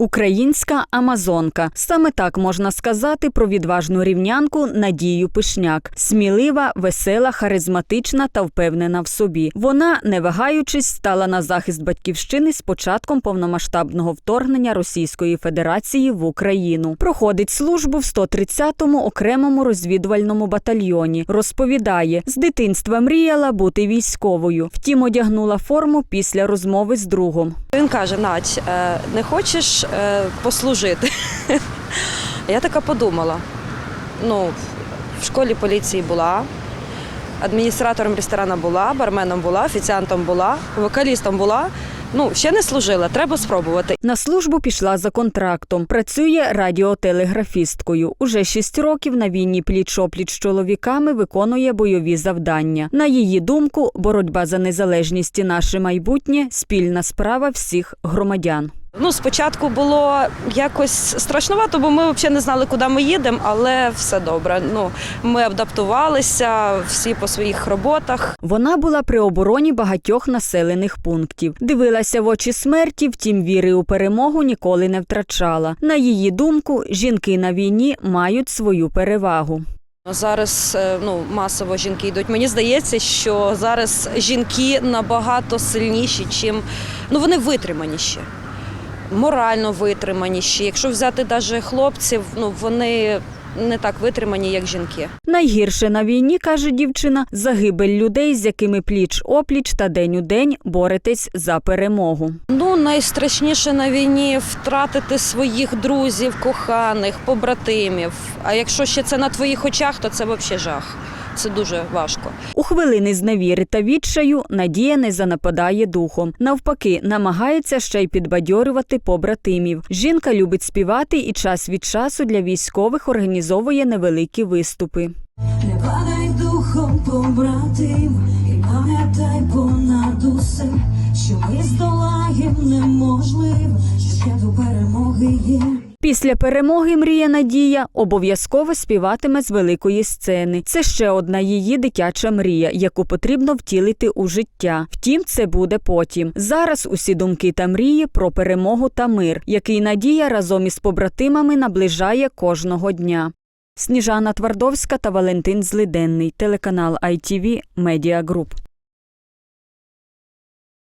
Українська Амазонка. Саме так можна сказати про відважну рівнянку Надію Пишняк. Смілива, весела, харизматична та впевнена в собі. Вона, не вагаючись, стала на захист батьківщини з початком повномасштабного вторгнення Російської Федерації в Україну. Проходить службу в 130-му окремому розвідувальному батальйоні. Розповідає, з дитинства мріяла бути військовою. Втім, одягнула форму після розмови з другом. Він каже: Надь, е, не хочеш е, послужити? Я така подумала. Ну, в школі поліції була, адміністратором ресторану була, барменом була, офіціантом була, вокалістом була. Ну, ще не служила, треба спробувати. На службу пішла за контрактом. Працює радіотелеграфісткою. Уже шість років на війні пліч-опліч з чоловіками виконує бойові завдання. На її думку, боротьба за незалежність і наше майбутнє спільна справа всіх громадян. Ну, спочатку було якось страшнувато, бо ми взагалі не знали, куди ми їдемо, але все добре. Ну, ми адаптувалися всі по своїх роботах. Вона була при обороні багатьох населених пунктів. Дивилася в очі смерті, втім віри у перемогу ніколи не втрачала. На її думку, жінки на війні мають свою перевагу. Зараз е, ну, масово жінки йдуть. Мені здається, що зараз жінки набагато сильніші, чим ну вони витриманіші, морально витриманіші. Якщо взяти навіть хлопців, ну вони не так витримані, як жінки. Найгірше на війні, каже дівчина, загибель людей, з якими пліч опліч та день у день боретесь за перемогу. Ну найстрашніше на війні втратити своїх друзів, коханих, побратимів. А якщо ще це на твоїх очах, то це взагалі жах. Це дуже важко. У хвилини зневіри та відчаю Надія не занападає духом. Навпаки, намагається ще й підбадьорювати побратимів. Жінка любить співати і час від часу для військових організовує невеликі виступи. Не падай духом, побратим, і пам'ятай понад усе, що ми здолаєм неможливе, що ще до перемоги є. Після перемоги мрія Надія обов'язково співатиме з великої сцени. Це ще одна її дитяча мрія, яку потрібно втілити у життя. Втім, це буде потім. Зараз усі думки та мрії про перемогу та мир, який Надія разом із побратимами наближає кожного дня. Сніжана Твардовська та Валентин Злиденний, телеканал ITV Media Group.